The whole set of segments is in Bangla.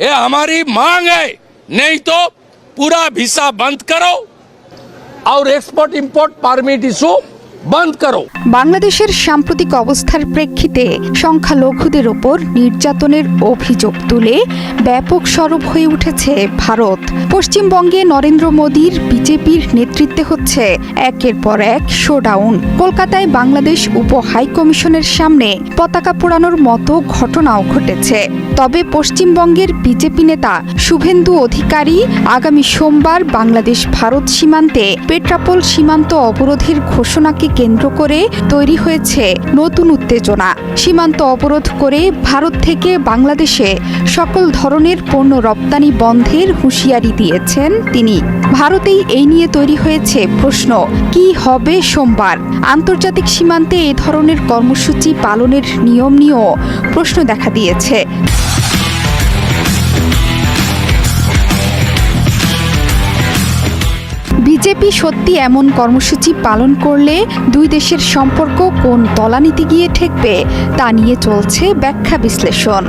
ये हमारी मांग है नहीं तो पूरा वीसा बंद करो और एक्सपोर्ट इंपोर्ट परमिट इशू বন্ধ করো। বাংলাদেশের সাম্প্রতিক অবস্থার প্রেক্ষিতে সংখ্যালঘুদের ওপর নির্যাতনের অভিযোগ তুলে ব্যাপক সরব হয়ে উঠেছে ভারত। পশ্চিমবঙ্গে নরেন্দ্র মোদীর বিজেপির নেতৃত্বে হচ্ছে একের পর এক শোডাউন। কলকাতায় বাংলাদেশ উপ হাইকমিশনের সামনে পতাকা পোড়ানোর মতো ঘটনাও ঘটেছে। তবে পশ্চিমবঙ্গের বিজেপি নেতা শুভেন্দু অধিকারী আগামী সোমবার বাংলাদেশ ভারত সীমান্তে পেট্রাপোল সীমান্ত অবরোধের ঘোষণাকে কেন্দ্র করে তৈরি হয়েছে নতুন উত্তেজনা। সীমান্ত অবরোধ করে ভারত থেকে বাংলাদেশে সকল ধরনের পণ্য রপ্তানি বন্ধের হুঁশিয়ারি দিয়েছেন তিনি। ভারতেই এই নিয়ে তৈরি হয়েছে প্রশ্ন, কি হবে সোমবার? আন্তর্জাতিক সীমান্তে এ ধরনের কর্মসূচি পালনের নিয়ম নিয়েও প্রশ্ন দেখা দিয়েছে। বিজেপি সত্যি এমন কর্মসূচি পালন করলে দুই দেশের সম্পর্ক কোন তলানিতে গিয়ে ঠেকবে তা নিয়ে চলছে ব্যাখ্যা বিশ্লেষণ।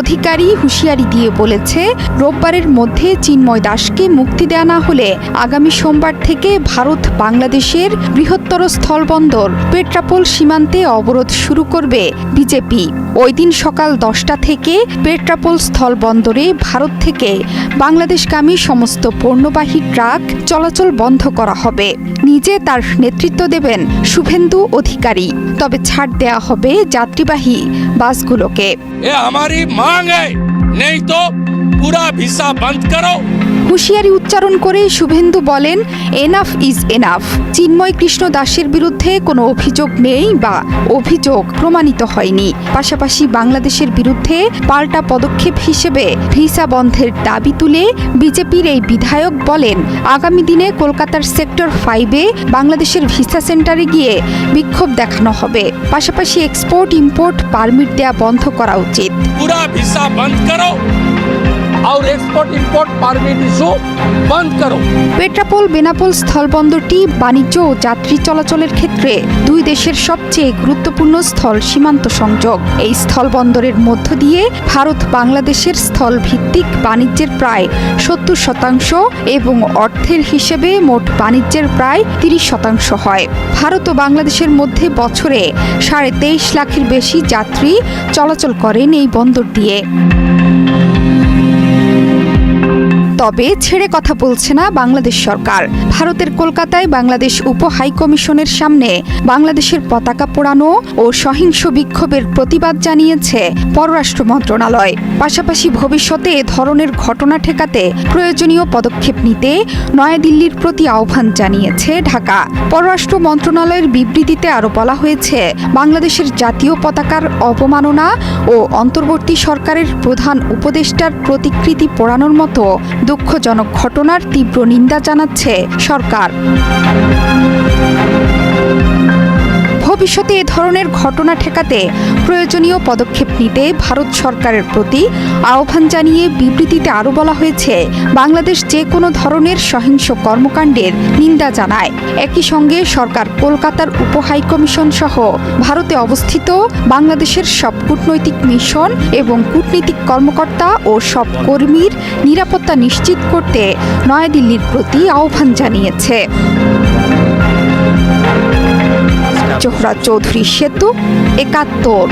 অধিকারী হুঁশিয়ারি দিয়ে বলেছে, রোববারের মধ্যে চিন্ময় দাসকে মুক্তি দেয়া না হলে আগামী সোমবার থেকে ভারত বাংলাদেশের বৃহত্তর স্থলবন্দর পেট্রাপোল সীমান্তে অবরোধ শুরু করবে বিজেপি। ওই দিন সকাল দশটা থেকে পেট্রাপোল স্থলবন্দরে ভারত থেকে বাংলাদেশগামী সমস্ত পণ্যবাহী ট্রাক চলাচল বন্ধ করা হবে। নিজে তার নেতৃত্ব দেবেন শুভেন্দু অধিকারী। তবে ছাড় দেয়া হবে যাত্রীবাহী বাসগুলোকে। मांग नहीं तो पूरा वीसा बंद करो। হুঁশিয়ারি উচ্চারণ করে শুভেন্দু বলেন enough is enough Chinmoy Krishna দাসের বিরুদ্ধে কোনো অভিযোগ নেই বা অভিযোগ প্রমাণিত হয়নি। পাশাপাশি বাংলাদেশের বিরুদ্ধে পাল্টা পদক্ষেপ হিসেবে ভিসা বন্ধের দাবি তুলে বিজেপির এই বিধায়ক বলেন, আগামী দিনে কলকাতার সেক্টর ফাইভে বাংলাদেশের ভিসা সেন্টারে গিয়ে বিক্ষোভ দেখানো হবে। পাশাপাশি এক্সপোর্ট ইম্পোর্ট পারমিট দেয়া বন্ধ করা উচিত। পুরা ভিসা বন্ধ করো। और एक्सपोर्ट इंपोर्ट परमिट इशू बंद करो পেট্রাপোল বেনাপোল স্থলবন্দরটি বাণিজ্য ও যাত্রী চলাচলের ক্ষেত্রে দুই দেশের সবচেয়ে গুরুত্বপূর্ণ স্থল সীমান্ত সংযোগ এই স্থলবন্দরের মধ্য দিয়ে ভারত বাংলাদেশের স্থল ভিত্তিক বাণিজ্যের প্রায় সত্তর শতাংশ এবং অর্থের হিসেবে মোট বাণিজ্যের প্রায় তিরিশ শতাংশ হয় ভারত ও বাংলাদেশের মধ্যে বছরে সাড়ে তেইশ লাখের বেশি যাত্রী চলাচল করেন এই বন্দর দিয়ে তবে ছেড়ে কথা বলছে না বাংলাদেশ সরকার। ভারতের কলকাতায় বাংলাদেশ উপ হাইকমিশনের সামনে বাংলাদেশের পতাকা পোড়ানো ও সহিংস বিক্ষোভের প্রতিবাদ জানিয়েছে পররাষ্ট্র মন্ত্রণালয়। পাশাপাশি ভবিষ্যতে এ ধরনের ঘটনা ঠেকাতে প্রয়োজনীয় পদক্ষেপ নিতে নয়াদিল্লির প্রতি আহ্বান জানিয়েছে ঢাকা। পররাষ্ট্র মন্ত্রণালয়ের বিবৃতিতে আরও বলা হয়েছে, বাংলাদেশের জাতীয় পতাকার অবমাননা ও অন্তর্বর্তী সরকারের প্রধান উপদেষ্টার প্রতিকৃতি পোড়ানোর মতো দুঃখজনক ঘটনার তীব্র নিন্দা জানাচ্ছে সরকার। ভবিষ্যতে এ ধরনের ঘটনা ঠেকাতে প্রয়োজনীয় পদক্ষেপ নিতে ভারত সরকারের প্রতি আহ্বান জানিয়ে বিবৃতিতে আরও বলা হয়েছে, বাংলাদেশ যে কোনো ধরনের সহিংস কর্মকাণ্ডের নিন্দা জানায়। একই সঙ্গে সরকার কলকাতার উপ হাইকমিশন সহ ভারতে অবস্থিত বাংলাদেশের সব কূটনৈতিক মিশন এবং কূটনীতিক কর্মকর্তা ও সব কর্মীর নিরাপত্তা নিশ্চিত করতে নয়াদিল্লির প্রতি আহ্বান জানিয়েছে। জোহরা চৌধুরী সেতু একাত্তর।